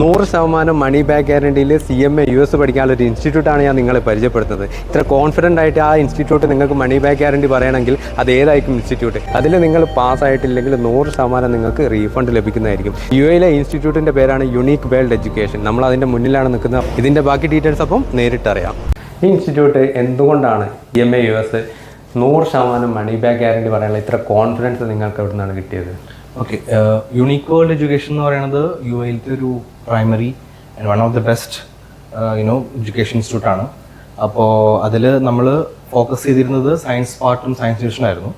നൂറ് ശതമാനം money back ഗ്യാരണ്ടിയിൽ C M A U S പഠിക്കാനുള്ള ഒരു ഇൻസ്റ്റിറ്റ്യൂട്ടാണ് ഞാൻ നിങ്ങളെ പരിചയപ്പെടുത്തുന്നത്. ഇത്ര കോൺഫിഡന്റ് ആയിട്ട് ആ ഇൻസ്റ്റിറ്റ്യൂട്ട് നിങ്ങൾക്ക് മണി ബാക്ക് ഗ്യാരണ്ടി പറയണമെങ്കിൽ അത് ഏതായിരിക്കും ഇൻസ്റ്റിറ്റ്യൂട്ട് അതിൽ നിങ്ങൾ പാസ് ആയിട്ടില്ലെങ്കിൽ നൂറ് ശതമാനം നിങ്ങൾക്ക് റീഫണ്ട് ലഭിക്കുന്നതായിരിക്കും. യു എയിലെ ഇൻസ്റ്റിറ്റ്യൂട്ടിന്റെ പേരാണ് യുണീക്ക് വേൾഡ് എഡ്യൂക്കേഷൻ നമ്മൾ അതിന്റെ മുന്നിലാണ് നിൽക്കുന്നത്. ഇതിന്റെ ബാക്കി ഡീറ്റെയിൽസ് അപ്പം നേരിട്ടറിയാം. ഈ ഇൻസ്റ്റിറ്റ്യൂട്ട് എന്തുകൊണ്ടാണ് C M A U S നൂറ് ശതമാനം മണി ബാക്ക് ഗ്യാരണ്ടി പറയാനുള്ള ഇത്ര കോൺഫിഡൻസ് നിങ്ങൾക്ക് എവിടെ നിന്നാണ് കിട്ടിയത്? ഓക്കെ യുണീക് വേൾഡ് എഡ്യൂക്കേഷൻ എന്ന് പറയുന്നത് യു എയിലത്തെ ഒരു primary and one of the best you know education ഇൻസ്റ്റിറ്റ്യൂട്ടാണ് ആണ്. അപ്പോൾ അതിൽ നമ്മൾ ഫോക്കസ് ചെയ്തിരുന്നത് സയൻസ് പാർട്ടും സയൻസ് ഡിവിഷൻ ആയിരുന്നു.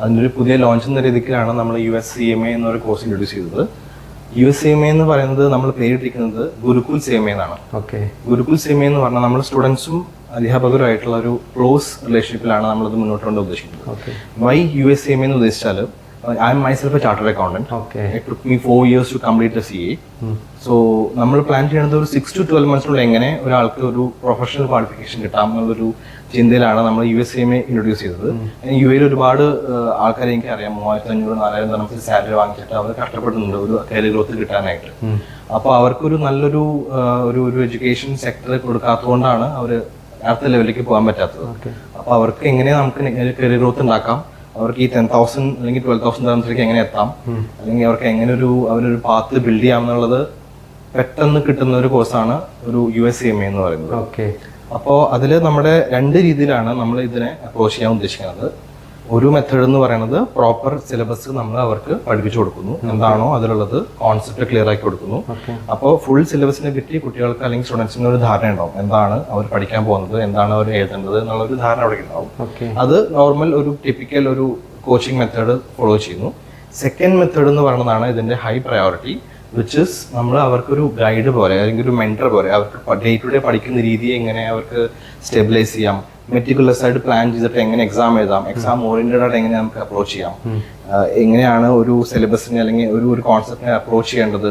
അതിന്റെ ഒരു പുതിയ ലോഞ്ച് എന്ന രീതിക്കാണ് നമ്മൾ U S C M A എന്നൊരു കോഴ്സ് ഇൻട്രൊഡ്യൂസ് ചെയ്തത്. U S C M A എന്ന് പറയുന്നത് നമ്മൾ പേരിട്ടിരിക്കുന്നത് ഗുരുകുൽ സി എം എ എന്നാണ്. Okay Gurukul C M A എന്ന് പറഞ്ഞാൽ നമ്മൾ സ്റ്റുഡൻസും അധ്യാപകരുമായിട്ടുള്ള ഒരു ക്ലോസ് റിലേഷൻഷിപ്പിലാണ് നമ്മളത് മുന്നോട്ട് കൊണ്ട് ഉദ്ദേശിക്കുന്നത് why U S C M എന്ന് ഉദ്ദേശിച്ചാൽ I am myself a chartered accountant okay It took me four years to complete the CA. So നമ്മൾ പ്ലാൻ ചെയ്യുന്നത് ഒരു സിക്സ് ടു ട്വൽവ് മന്ത്സിനുള്ളിൽ എങ്ങനെ ഒരാൾക്ക് ഒരു പ്രൊഫഷണൽ ക്വാളിഫിക്കേഷൻ കിട്ടാം എന്നുള്ളൊരു ചിന്തയിലാണ് നമ്മൾ U S M A introduce ചെയ്തത്. യു എയിൽ ഒരുപാട് ആൾക്കാരെ എനിക്ക് അറിയാം. മൂവായിരത്തി അഞ്ഞൂറ് നാലായിരം നമുക്ക് സാലറി വാങ്ങിച്ചിട്ട് അവർ കഷ്ടപ്പെടുന്നുണ്ട് ഒരു കരിയർ ഗ്രോത്ത് കിട്ടാനായിട്ട്. അപ്പോൾ അവർക്കൊരു നല്ലൊരു ഒരു ഒരു എഡ്യൂക്കേഷൻ സെക്ടർ കൊടുക്കാത്തതുകൊണ്ടാണ് അവർ അടുത്ത ലെവലിലേക്ക് പോകാൻ പറ്റാത്തത്. അപ്പോൾ അവർക്ക് എങ്ങനെ നമുക്ക് കരിയർ ഗ്രോത്ത് ഉണ്ടാക്കാം? അവർക്ക് ഈ ടെൻ തൗസൻഡ് അല്ലെങ്കിൽ ട്വൽവ് തൗസൻഡ് തൗസൻഡിലേക്ക് എങ്ങനെ എത്താം? അല്ലെങ്കിൽ അവർക്ക് എങ്ങനെ ഒരു അവരൊരു പാത്ത് ബിൽഡ് ചെയ്യാം എന്നുള്ളത് പെട്ടെന്ന് കിട്ടുന്ന ഒരു കോഴ്സാണ് ഒരു U S C M A എന്ന് പറയുന്നത്. ഓക്കെ അപ്പോൾ അതിൽ നമ്മുടെ രണ്ട് രീതിയിലാണ് നമ്മൾ ഇതിനെ അപ്രോച്ച് ചെയ്യാൻ ഉദ്ദേശിക്കുന്നത്. ഒരു മെത്തേഡ് എന്ന് പറയുന്നത് പ്രോപ്പർ സിലബസ് നമ്മൾ അവർക്ക് പഠിപ്പിച്ചു കൊടുക്കുന്നു. എന്താണോ അതിലുള്ളത് കോൺസെപ്റ്റ് ക്ലിയർ ആക്കി കൊടുക്കുന്നു. അപ്പോൾ ഫുൾ സിലബസിനെ പറ്റി കുട്ടികൾക്ക് അല്ലെങ്കിൽ സ്റ്റുഡൻസിന് ഒരു ധാരണ ഉണ്ടാവും. എന്താണ് അവർ പഠിക്കാൻ പോകുന്നത്? എന്താണ് അവർ എഴുതേണ്ടത്? എന്നുള്ള ഒരു ധാരണ അവിടെ ഉണ്ടാവും. അത് നോർമൽ ഒരു ടിപ്പിക്കൽ ഒരു കോച്ചിങ് മെത്തേഡ് ഫോളോ ചെയ്യുന്നു. സെക്കൻഡ് മെത്തേഡ് എന്ന് പറയുന്നതാണ് ഇതിന്റെ ഹൈ പ്രയോറിറ്റി വിച്ച് ഇസ് നമ്മൾ അവർക്കൊരു ഗൈഡ് പോലെ അല്ലെങ്കിൽ ഒരു മെന്റർ പോലെ അവർക്ക് ഡേ ടു ഡേ പഠിക്കുന്ന രീതി എങ്ങനെ അവർക്ക് സ്റ്റെബിലൈസ് ചെയ്യാം മെറ്റിക്കുലസ് ആയിട്ട് പ്ലാൻ ചെയ്തിട്ട് എങ്ങനെ എക്സാം എഴുതാം എക്സാം ഓറിയന്റഡ് ആയിട്ട് എങ്ങനെ നമുക്ക് അപ്രോച്ച് ചെയ്യാം. എങ്ങനെയാണ് ഒരു സിലബസിനെ അല്ലെങ്കിൽ ഒരു ഒരു കോൺസെപ്റ്റിനെ അപ്രോച്ച് ചെയ്യേണ്ടത്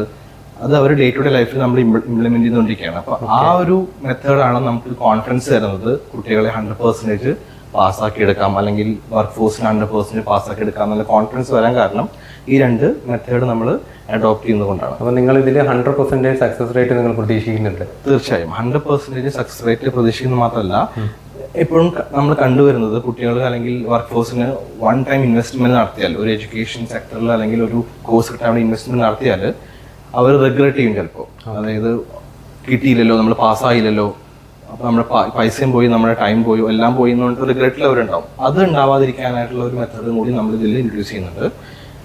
അത് അവർ ഡേ ടു ഡേ ലൈഫിൽ നമ്മൾ ഇംപ്ലിമെന്റ് ചെയ്തുകൊണ്ടിരിക്കുകയാണ്. അപ്പൊ ആ ഒരു മെത്തേഡാണ് നമുക്ക് കോൺഫിഡൻസ് തരുന്നത്. കുട്ടികളെ ഹൺഡ്രഡ് പെർസെന്റേജ് പാസ്സാക്കി എടുക്കാം അല്ലെങ്കിൽ വർക്ക് ഫോഴ്സിന് ഹൺഡ്രഡ് പാസ് പാസ്സാക്കി എടുക്കാം എന്നുള്ള കോൺഫിഡൻസ് വരാൻ കാരണം ഈ രണ്ട് മെത്തേഡ് നമ്മൾ അഡോപ്റ്റ് ചെയ്യുന്നതുകൊണ്ടാണ്. അപ്പോൾ നിങ്ങൾ ഇതിൽ ഹൺഡ്രഡ് പെർസെന്റേജ് സക്സസ് റേറ്റ് നിങ്ങൾ പ്രതീക്ഷിക്കുന്നുണ്ട്. തീർച്ചയായും. ഹൺഡ്രഡ് പെർസെന്റേജ് സക്സസ് റേറ്റ് പ്രതീക്ഷിക്കുന്നത് മാത്രമല്ല എപ്പോഴും നമ്മൾ കണ്ടുവരുന്നത് കുട്ടികൾ അല്ലെങ്കിൽ വർക്ക് ഫോഴ്സിന് വൺ ടൈം ഇൻവെസ്റ്റ്മെന്റ് നടത്തിയാൽ ഒരു എഡ്യൂക്കേഷൻ സെക്ടറിൽ അല്ലെങ്കിൽ ഒരു കോഴ്സ് കിട്ടാൻ വേണ്ടി ഇൻവെസ്റ്റ്മെന്റ് നടത്തിയാൽ അവർ റിഗ്രറ്റ് ചെയ്യും ചിലപ്പോൾ അതായത് കിട്ടിയില്ലല്ലോ നമ്മൾ പാസ്സായില്ലല്ലോ അപ്പോൾ നമ്മുടെ പൈസയും പോയി നമ്മുടെ ടൈം പോയി എല്ലാം പോയി എന്ന് പറഞ്ഞിട്ട് റിഗ്രറ്റിൽ അവരുണ്ടാവും. അത് ഉണ്ടാവാതിരിക്കാനായിട്ടുള്ള ഒരു മെത്തേഡും കൂടി നമ്മൾ ഇതിൽ ഇൻട്രൊഡ്യൂസ് ചെയ്യുന്നുണ്ട്.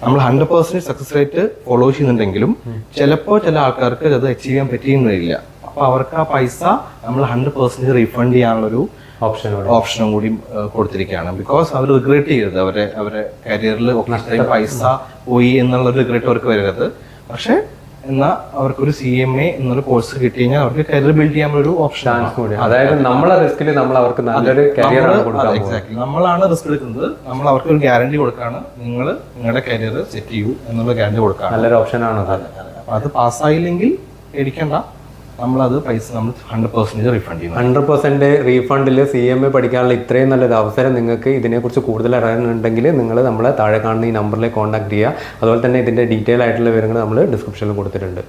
നമ്മൾ hundred percent success rate follow ചെയ്യുന്നുണ്ടെങ്കിലും ചിലപ്പോൾ ചില ആൾക്കാർക്ക് അത് അച്ചീവ് ചെയ്യാൻ പറ്റിയെന്ന് വരില്ല. അപ്പൊ അവർക്ക് ആ പൈസ നമ്മൾ ഹൺഡ്രഡ് പെർസെന്റ് റീഫണ്ട് ചെയ്യാനുള്ളൊരു ഓപ്ഷൻ ഓപ്ഷനും കൂടി കൊടുത്തിരിക്കുകയാണ്. ബിക്കോസ് അവർ റിഗ്രറ്റ് ചെയ്യരുത്. അവരെ അവരെ കരിയറിൽ പൈസ പോയി എന്നുള്ള റിഗ്രറ്റ് അവർക്ക് വരരുത്. പക്ഷേ എന്നാൽ അവർക്കൊരു സി എം എ എന്നൊരു കോഴ്സ് കിട്ടി കഴിഞ്ഞാൽ അവർക്ക് കരിയർ ബിൽഡ് ചെയ്യാനുള്ള ഒരു ഓപ്ഷൻ കൂടി അതായത് നമ്മളെ റിസ്കിൽ നമ്മൾ അവർക്ക് നല്ലൊരു കരിയർ കൊടുക്കാൻ നമ്മളാണ് റിസ്ക് എടുക്കുന്നത്. നമ്മൾ അവർക്ക് ഒരു ഗ്യാരണ്ടി കൊടുക്കാണ്. നിങ്ങൾ നിങ്ങളുടെ കരിയർ സെറ്റ് ചെയ്യൂ എന്നുള്ള ഗ്യാരണ്ടി കൊടുക്കാണ്. നല്ലൊരു ഓപ്ഷൻ ആണ് അത്. അത് പാസ്സായില്ലെങ്കിൽ പേടിക്കണ്ട. നമ്മളത് പൈസ നമ്മൾ ഹൺഡ്രഡ് പെർസെന്റേജ് റീഫണ്ട് ചെയ്യുന്നു. ഹൺഡ്രഡ് പെർസെന്റ് റീഫണ്ടിൽ സി എം എ പഠിക്കാനുള്ള ഇത്രയും നല്ലൊരു അവസരം നിങ്ങൾക്ക് ഇതിനെക്കുറിച്ച് കൂടുതൽ അറിയാനുണ്ടെങ്കിൽ നിങ്ങൾ നമ്മളെ താഴെ കാണുന്ന ഈ നമ്പറിലേക്ക് കോൺടാക്ട് ചെയ്യുക. അതുപോലെ തന്നെ ഇതിന്റെ ഡീറ്റെയിൽ ആയിട്ടുള്ള വിവരങ്ങൾ നമ്മൾ ഡിസ്ക്രിപ്ഷനിൽ കൊടുത്തിട്ടുണ്ട്.